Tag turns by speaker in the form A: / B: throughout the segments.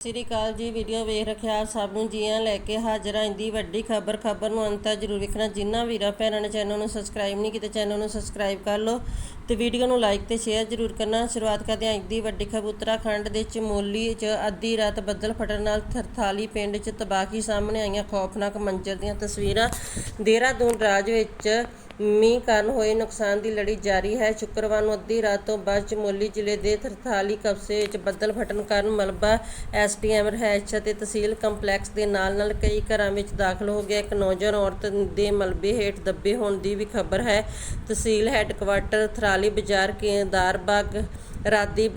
A: ਸ੍ਰੀ ਅਕਾਲ ਜੀ, ਵੀਡੀਓ ਵੇਖ ਰੱਖਿਆ ਸਭ ਨੂੰ, ਜੀਆਂ ਲੈ ਕੇ ਹਾਜ਼ਰ ਹਾਂ ਇੰਦੀ ਵੱਡੀ ਖਬਰ। ਖਬਰ ਨੂੰ ਅੰਤ ਤੱਕ ਜ਼ਰੂਰ ਵੇਖਣਾ। ਜਿਨ੍ਹਾਂ ਵੀਰਾਂ ਭੈਣਾਂ ਨੇ ਚੈਨਲ ਨੂੰ ਸਬਸਕ੍ਰਾਈਬ ਨਹੀਂ ਕੀਤਾ ਚੈਨਲ ਨੂੰ ਸਬਸਕ੍ਰਾਈਬ ਕਰ ਲਓ ਤੇ ਵੀਡੀਓ ਨੂੰ ਲਾਈਕ ਤੇ ਸ਼ੇਅਰ ਜ਼ਰੂਰ ਕਰਨਾ। ਸ਼ੁਰੂਆਤ ਕਰਦੇ ਹਾਂ ਅੱਜ ਦੀ ਵੱਡੀ ਖਬਰ। ਉੱਤਰਾਖੰਡ ਦੇ ਚਮੋਲੀ 'ਚ ਅੱਧੀ ਰਾਤ ਬੱਦਲ ਫਟਣ ਨਾਲ ਥਰਥਾਲੀ ਪਿੰਡ 'ਚ ਤਬਾਹੀ ਸਾਹਮਣੇ ਆਈਆਂ ਖੌਫਨਾਕ ਮੰਜ਼ਰ ਦੀਆਂ ਤਸਵੀਰਾਂ। ਦੇਹਰਾਦੂਨ ਰਾਜ ਵਿੱਚ ਮੀਂਹ ਕਾਰਨ ਹੋਏ ਨੁਕਸਾਨ ਦੀ ਲੜੀ ਜਾਰੀ ਹੈ। ਸ਼ੁੱਕਰਵਾਰ ਨੂੰ ਅੱਧੀ ਰਾਤ ਤੋਂ ਬਾਅਦ ਚਮੋਲੀ ਜ਼ਿਲ੍ਹੇ ਦੇ ਥਰਥਾਲੀ ਕਸਬੇ ਵਿੱਚ ਬੱਦਲ ਫਟਣ ਕਾਰਨ ਮਲਬਾ ਐਸਟੀਐਮ ਰਹਿਸ਼ ਅਤੇ ਤਹਿਸੀਲ ਕੰਪਲੈਕਸ ਦੇ ਨਾਲ-ਨਾਲ ਕਈ ਘਰਾਂ ਵਿੱਚ ਦਾਖਲ ਹੋ ਗਿਆ। ਇੱਕ ਨੌਜਵਾਨ ਔਰਤ ਦੇ ਮਲਬੇ ਹੇਠ ਦੱਬੇ ਹੋਣ ਦੀ ਵੀ ਖਬਰ ਹੈ। ਤਹਿਸੀਲ ਹੈੱਡਕੁਆਟਰ ਥਰਾਲੀ ਬਾਜ਼ਾਰ ਕੇਂਦਾਰਬਾਗ ਰਾਦੀ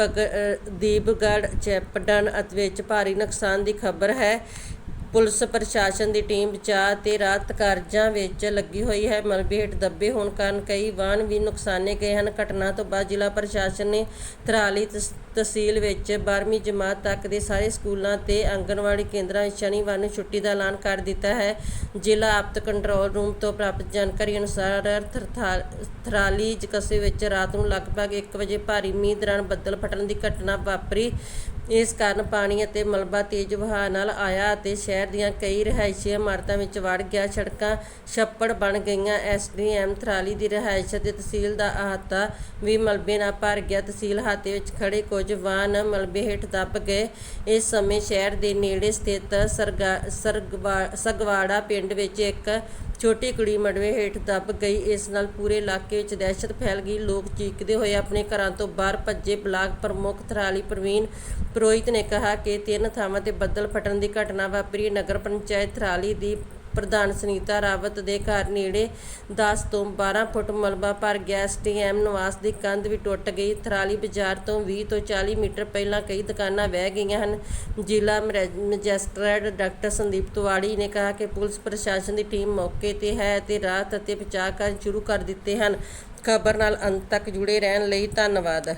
A: ਦੀਪਗੜ ਚੈਪਡਨ ਅਤੇ ਵਿੱਚ ਭਾਰੀ ਨੁਕਸਾਨ ਦੀ ਖਬਰ ਹੈ। ਪੁਲਿਸ ਪ੍ਰਸ਼ਾਸਨ ਦੀ ਟੀਮ ਬਚਾਅ ਤੇ ਰਾਹਤ ਕਾਰਜਾਂ ਵਿੱਚ ਲੱਗੀ ਹੋਈ ਹੈ। ਮਲਬੇ ਹੇਠ ਦੱਬੇ ਹੋਣ ਕਾਰਨ ਕਈ ਵਾਹਨ ਵੀ ਨੁਕਸਾਨੇ ਗਏ ਹਨ। ਘਟਨਾ ਤੋਂ ਬਾਅਦ ਜ਼ਿਲ੍ਹਾ ਪ੍ਰਸ਼ਾਸਨ ਨੇ ਤਰਾਲੀ ਤਸ- ਤਹਿਸੀਲ ਵਿੱਚ 12ਵੀਂ ਜਮਾਤ ਤੱਕ ਦੇ ਸਾਰੇ ਸਕੂਲਾਂ ਤੇ ਆਂਗਣਵਾੜੀ ਕੇਂਦਰਾਂ ਵਿੱਚ ਸ਼ਨੀਵਾਰ ਨੂੰ ਛੁੱਟੀ ਦਾ ਐਲਾਨ ਕਰ ਦਿੱਤਾ ਹੈ। ਜ਼ਿਲ੍ਹਾ ਆਪਤ ਕੰਟਰੋਲ ਰੂਮ ਤੋਂ ਪ੍ਰਾਪਤ ਜਾਣਕਾਰੀ ਅਨੁਸਾਰ ਥਰਥਾ- ਥਰਾਲੀ ਕਸੇ ਵਿੱਚ ਰਾਤ ਨੂੰ ਲਗਭਗ 1 ਵਜੇ ਭਾਰੀ ਮੀਂਹ ਦੌਰਾਨ ਬੱਦਲ ਫਟਣ ਦੀ ਘਟਨਾ ਵਾਪਰੀ। ਇਸ ਕਾਰਨ ਪਾਣੀ ਅਤੇ ਮਲਬਾ ਤੇਜ਼ ਵਹਾਅ ਨਾਲ ਆਇਆ ਅਤੇ ਸ਼ਹਿਰ ਦੀਆਂ ਕਈ ਰਿਹਾਇਸ਼ੀ ਇਮਾਰਤਾਂ ਵਿੱਚ ਵੜ ਗਿਆ। ਸੜਕਾਂ ਛੱਪੜ ਬਣ ਗਈਆਂ। ਐਸਡੀਐਮ ਥਰਾਲੀ ਦੀ ਰਿਹਾਇਸ਼ ਅਤੇ ਤਹਿਸੀਲ ਦਾ ਅਹਾਤਾ ਵੀ ਮਲਬੇ ਨਾਲ ਭਰ ਗਿਆ। ਤਹਿਸੀਲ ਹਾਤੇ ਵਿੱਚ ਖੜੇ ਕੁਝ ਵਾਹਨ ਮਲਬੇ ਹੇਠ ਦੱਬ ਗਏ ਇਸ ਸਮੇਂ ਸ਼ਹਿਰ ਦੇ ਨੇੜੇ ਸਥਿਤ ਸਰਗਾ ਪਿੰਡ ਵਿੱਚ ਇੱਕ ਛੋਟੀ ਕੁੜੀ ਮੜਵੇ ਹੇਠ ਦੱਬ ਗਈ। ਇਸ ਨਾਲ ਪੂਰੇ ਇਲਾਕੇ ਵਿੱਚ ਦਹਿਸ਼ਤ ਫੈਲ ਗਈ। ਲੋਕ ਚੀਕਦੇ ਹੋਏ ਆਪਣੇ ਘਰਾਂ ਤੋਂ ਬਾਹਰ ਭੱਜੇ ਬਲਾਕ ਪ੍ਰਮੁੱਖ ਥਰਾਲੀ ਪ੍ਰਵੀਨ ਪੁਰੋਹਿਤ ਨੇ ਕਿਹਾ ਕਿ ਤਿੰਨ ਥਾਵਾਂ ਤੇ ਬੱਦਲ ਫਟਣ ਦੀ ਘਟਨਾ ਵਾਪਰੀ। ਨਗਰ ਪੰਚਾਇਤ ਥਰਾਲੀ ਦੀ ਪ੍ਰਧਾਨ ਸੁਨੀਤਾ ਰਾਵਤ ਦੇ ਘਰ ਨੇੜੇ 10 ਤੋਂ 12 ਫੁੱਟ ਮਲਬਾ ਭਰ ਗਿਆ। ਐਸਟੀਐਮ ਨਿਵਾਸ ਦੀ ਕੰਧ ਵੀ ਟੁੱਟ ਗਈ। ਥਰਾਲੀ ਬਾਜ਼ਾਰ ਤੋਂ 20 ਤੋਂ 40 ਮੀਟਰ ਪਹਿਲਾਂ ਕਈ ਦੁਕਾਨਾਂ ਵਹਿ ਗਈਆਂ ਹਨ। ਜ਼ਿਲ੍ਹਾ ਮੈਜ- ਮੈਜਿਸਟਰੇਟ ਡਾਕਟਰ ਸੰਦੀਪ ਤਿਵਾੜੀ ਨੇ ਕਿਹਾ ਕਿ ਪੁਲਿਸ ਪ੍ਰਸ਼ਾਸਨ ਦੀ ਟੀਮ ਮੌਕੇ ਤੇ ਹੈ ਤੇ ਰਾਹਤ ਅਤੇ ਬਚਾਅ ਕਾਰਜ ਸ਼ੁਰੂ ਕਰ ਦਿੱਤੇ ਹਨ। ਖਬਰ ਨਾਲ ਅੰਤ ਤੱਕ ਜੁੜੇ ਰਹਿਣ ਲਈ ਧੰਨਵਾਦ।